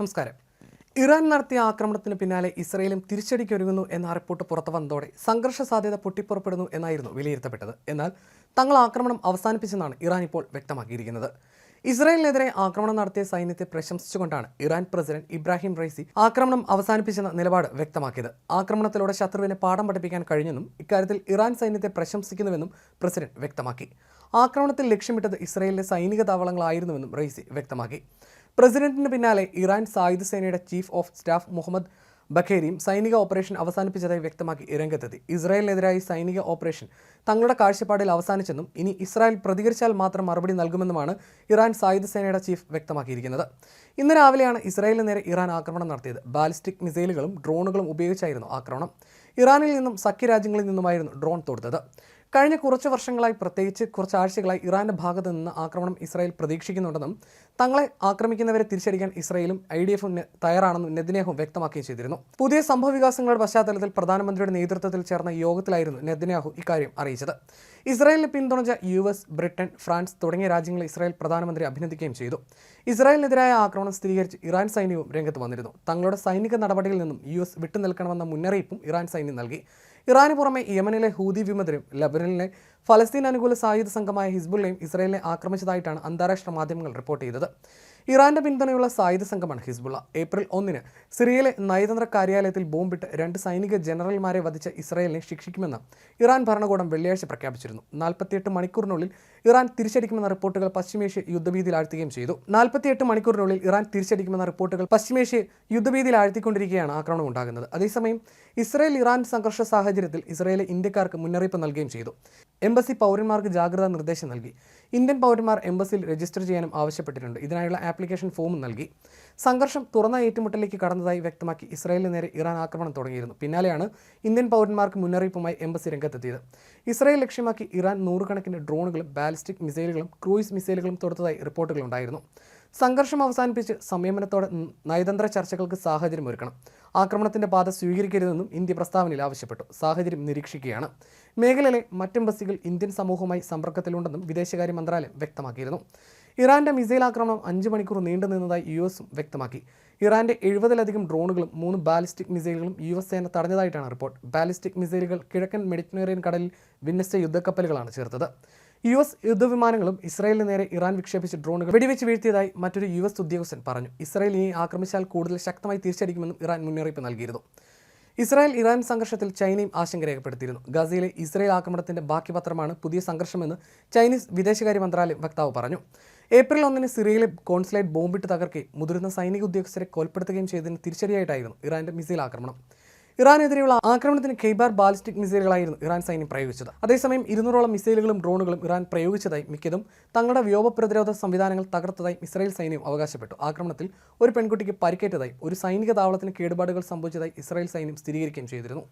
നമസ്കാരം. ഇറാൻ നടത്തിയ ആക്രമണത്തിന് പിന്നാലെ ഇസ്രയേലും തിരിച്ചടിക്കൊരുങ്ങുന്നു എന്ന റിപ്പോർട്ട് പുറത്തു വന്നതോടെ സംഘർഷ സാധ്യത പൊട്ടിപ്പുറപ്പെടുന്നു എന്നായിരുന്നു വിലയിരുത്തപ്പെട്ടത്. എന്നാൽ തങ്ങൾ ആക്രമണം അവസാനിപ്പിച്ചെന്നാണ് ഇറാൻ ഇപ്പോൾ വ്യക്തമാക്കിയിരിക്കുന്നത്. ഇസ്രായേലിനെതിരെ ആക്രമണം നടത്തിയ സൈന്യത്തെ പ്രശംസിച്ചുകൊണ്ടാണ് ഇറാൻ പ്രസിഡന്റ് ഇബ്രാഹിം റൈസി ആക്രമണം അവസാനിപ്പിച്ചെന്ന നിലപാട് വ്യക്തമാക്കിയത്. ആക്രമണത്തിലൂടെ ശത്രുവിനെ പാഠം പഠിപ്പിക്കാൻ കഴിഞ്ഞെന്നും ഇക്കാര്യത്തിൽ ഇറാൻ സൈന്യത്തെ പ്രശംസിക്കുന്നുവെന്നും പ്രസിഡന്റ് വ്യക്തമാക്കി. ആക്രമണത്തിൽ ലക്ഷ്യമിട്ടത് ഇസ്രായേലിലെ സൈനിക താവളങ്ങളായിരുന്നുവെന്നും റൈസി വ്യക്തമാക്കി. പ്രസിഡന്റിന് പിന്നാലെ ഇറാൻ സായുധ സേനയുടെ ചീഫ് ഓഫ് സ്റ്റാഫ് മുഹമ്മദ് ബഖേരിയും സൈനിക ഓപ്പറേഷൻ അവസാനിപ്പിച്ചതായി വ്യക്തമാക്കി രംഗത്തെത്തി. ഇസ്രായേലിനെതിരായി സൈനിക ഓപ്പറേഷൻ തങ്ങളുടെ കാഴ്ചപ്പാടിൽ അവസാനിച്ചെന്നും ഇനി ഇസ്രായേൽ പ്രതികരിച്ചാൽ മാത്രം മറുപടി നൽകുമെന്നുമാണ് ഇറാൻ സായുധ സേനയുടെ ചീഫ് വ്യക്തമാക്കിയിരിക്കുന്നത്. ഇന്ന് രാവിലെയാണ് ഇസ്രായേലിന് നേരെ ഇറാൻ ആക്രമണം നടത്തിയത്. ബാലിസ്റ്റിക് മിസൈലുകളും ഡ്രോണുകളും ഉപയോഗിച്ചായിരുന്നു ആക്രമണം. ഇറാനിൽ നിന്നും സഖ്യരാജ്യങ്ങളിൽ നിന്നുമായിരുന്നു ഡ്രോൺ തൊടുത്തത്. കഴിഞ്ഞ കുറച്ച് വർഷങ്ങളായി പ്രത്യേകിച്ച് കുറച്ച് ആഴ്ചകളായി ഇറാന്റെ ഭാഗത്ത് നിന്ന് ആക്രമണം ഇസ്രായേൽ പ്രതീക്ഷിക്കുന്നുണ്ടെന്നും തങ്ങളെ ആക്രമിക്കുന്നവരെ തിരിച്ചടിക്കാൻ ഇസ്രായേലും ഐ ഡി എഫും തയ്യാറാണെന്നും നെതിനേഹും വ്യക്തമാക്കുകയും ചെയ്തിരുന്നു. പുതിയ സംഭവവികാസങ്ങളുടെ പശ്ചാത്തലത്തിൽ പ്രധാനമന്ത്രിയുടെ നേതൃത്വത്തിൽ ചേർന്ന യോഗത്തിലായിരുന്നു നെതിനാഹു ഇക്കാര്യം അറിയിച്ചത്. ഇസ്രായേലിനെ പിന്തുണച്ച യു എസ് ബ്രിട്ടൻ ഫ്രാൻസ് തുടങ്ങിയ രാജ്യങ്ങളെ ഇസ്രായേൽ പ്രധാനമന്ത്രി അഭിനന്ദിക്കുകയും ചെയ്തു. ഇസ്രായേലിനെതിരായ ആക്രമണം സ്ഥിരീകരിച്ച് ഇറാൻ സൈന്യവും രംഗത്ത് വന്നിരുന്നു. തങ്ങളുടെ സൈനിക നടപടികളിൽ നിന്നും യു എസ് വിട്ടുനിൽക്കണമെന്ന മുന്നറിയിപ്പും ഇറാൻ സൈന്യം നൽകി. ഇറാന് പുറമെ യമനിലെ ഹൂതി വിമതരും ലബനനിലെ ഫലസ്തീൻ അനുകൂല സായുധ സംഘമായ ഹിസ്ബുള്ളയും ഇസ്രയേലിനെ ആക്രമിച്ചതായിട്ടാണ് അന്താരാഷ്ട്ര മാധ്യമങ്ങൾ റിപ്പോർട്ട് ചെയ്തത്. ഇറാന്റെ പിന്തുണയുള്ള സായുധ സംഘമാണ് ഹിസ്ബുള്ള. ഏപ്രിൽ ഒന്നിന് സിറിയയിലെ നയതന്ത്ര കാര്യാലയത്തിൽ ബോംബിട്ട് രണ്ട് സൈനിക ജനറൽമാരെ വധിച്ച ഇസ്രായേലിനെ ശിക്ഷിക്കുമെന്ന് ഇറാൻ ഭരണകൂടം വെള്ളിയാഴ്ച പ്രഖ്യാപിച്ചിരുന്നു. നാൽപ്പത്തിയെട്ട് മണിക്കൂറിനുള്ളിൽ ഇറാൻ തിരിച്ചടിക്കുമെന്ന റിപ്പോർട്ടുകൾ പശ്ചിമേഷ്യ യുദ്ധഭീതിയിൽ ആഴ്ത്തുകയും ചെയ്തു. നാൽപ്പത്തിയെട്ട് മണിക്കൂറിനുള്ളിൽ ഇറാൻ തിരിച്ചടിക്കുമെന്ന റിപ്പോർട്ടുകൾ പശ്ചിമേഷ്യ യുദ്ധഭീതിയിൽ ആഴ്ത്തിക്കൊണ്ടിരിക്കുകയാണ് ആക്രമണം ഉണ്ടാകുന്നത്. അതേസമയം ഇസ്രായേൽ ഇറാൻ സംഘർഷ സാഹചര്യത്തിൽ ഇസ്രായേലിലെ ഇന്ത്യക്കാർക്ക് മുന്നറിയിപ്പ് നൽകുകയും ചെയ്തു. എംബസി പൗരന്മാർക്ക് ജാഗ്രതാ നിർദ്ദേശം നൽകി. ഇന്ത്യൻ പൗരന്മാർ എംബസിയിൽ രജിസ്റ്റർ ചെയ്യാനും ആവശ്യപ്പെട്ടിട്ടുണ്ട്. ഇതിനായുള്ള ആപ്ലിക്കേഷൻ ഫോമും നൽകി. സംഘർഷം തുറന്ന ഏറ്റുമുട്ടലിലേക്ക് കടന്നതായി വ്യക്തമാക്കി ഇസ്രായേലിന് നേരെ ഇറാൻ ആക്രമണം തുടങ്ങിയിരുന്നു. പിന്നാലെയാണ് ഇന്ത്യൻ പൗരന്മാർക്ക് മുന്നറിയിപ്പുമായി എംബസി രംഗത്തെത്തിയത്. ഇസ്രായേൽ ലക്ഷ്യമാക്കി ഇറാൻ നൂറുകണക്കിന് ഡ്രോണുകളും ബാലിസ്റ്റിക് മിസൈലുകളും ക്രൂയിസ് മിസൈലുകളും തൊടുത്തതായി റിപ്പോർട്ടുകളുണ്ടായിരുന്നു. സംഘർഷം അവസാനിപ്പിച്ച് സംയമനത്തോടെ നയതന്ത്ര ചർച്ചകൾക്ക് സാഹചര്യം ഒരുക്കണം. ആക്രമണത്തിന്റെ പാത സ്വീകരിക്കരുതെന്നും ഇന്ത്യ പ്രസ്താവനയിൽ ആവശ്യപ്പെട്ടു. സാഹചര്യം നിരീക്ഷിക്കുകയാണ്. മേഖലയിലെ മറ്റെംബസികൾ ഇന്ത്യൻ സമൂഹവുമായി സമ്പർക്കത്തിലുണ്ടെന്നും വിദേശകാര്യ മന്ത്രാലയം വ്യക്തമാക്കിയിരുന്നു. ഇറാന്റെ മിസൈൽ ആക്രമണം അഞ്ച് മണിക്കൂർ നീണ്ടു നിന്നതായി യു എസും വ്യക്തമാക്കി. ഇറാന്റെ എഴുപതിലധികം ഡ്രോണുകളും മൂന്ന് ബാലിസ്റ്റിക് മിസൈലുകളും യു എസ് സേന തടഞ്ഞതായിട്ടാണ് റിപ്പോർട്ട്. ബാലിസ്റ്റിക് മിസൈലുകൾ കിഴക്കൻ മെഡിറ്ററേനിയൻ കടലിൽ വിന്യസ്ത യുദ്ധക്കപ്പലുകളാണ് ചേർത്തത്. യു എസ് യുദ്ധവിമാനങ്ങളും ഇസ്രായേലിന് നേരെ ഇറാൻ വിക്ഷേപിച്ച ഡ്രോണുകൾ വെടിവെച്ച് വീഴ്ത്തിയതായി മറ്റൊരു യു എസ് ഉദ്യോഗസ്ഥൻ പറഞ്ഞു. ഇസ്രായേൽ ഇനി ആക്രമിച്ചാൽ കൂടുതൽ ശക്തമായി തിരിച്ചടിക്കുമെന്നും ഇറാൻ മുന്നറിയിപ്പ് നൽകിയിരുന്നു. ഇസ്രായേൽ ഇറാൻ സംഘർഷത്തിൽ ചൈനയും ആശങ്ക രേഖപ്പെടുത്തിയിരുന്നു. ഗസയിലെ ഇസ്രായേൽ ആക്രമണത്തിന്റെ ബാക്കി പത്രമാണ് പുതിയ സംഘർഷമെന്ന് ചൈനീസ് വിദേശകാര്യ മന്ത്രാലയം വക്താവ് പറഞ്ഞു. ഏപ്രിൽ ഒന്നിന് സിറിയയിലെ കോൺസുലേറ്റ് ബോംബിട്ട് തകർക്കുകയും മുതിർന്ന സൈനിക ഉദ്യോഗസ്ഥരെ കൊലപ്പെടുത്തുകയും ചെയ്തതിന് തിരിച്ചടിയായിട്ടായിരുന്നു ഇറാന്റെ മിസൈൽ ആക്രമണം. ഇറാനെതിരെയുള്ള ആക്രമണത്തിന് ഖൈബാർ ബാലിസ്റ്റിക് മിസൈലുകളായിരുന്നു ഇറാൻ സൈന്യം പ്രയോഗിച്ചത്. അതേസമയം ഇരുന്നൂറോളം മിസൈലുകളും ഡ്രോണുകളും ഇറാൻ പ്രയോഗിച്ചതായി മിക്കതും തങ്ങളുടെ വ്യോമ പ്രതിരോധ സംവിധാനങ്ങൾ തകർത്തതായി ഇസ്രായേൽ സൈന്യം അവകാശപ്പെട്ടു. ആക്രമണത്തിൽ ഒരു പെൺകുട്ടിക്ക് പരിക്കേറ്റതായി ഒരു സൈനിക താവളത്തിന് കേടുപാടുകൾ സംഭവിച്ചതായി ഇസ്രായേൽ സൈന്യം സ്ഥിരീകരിക്കുകയും ചെയ്തിരുന്നു.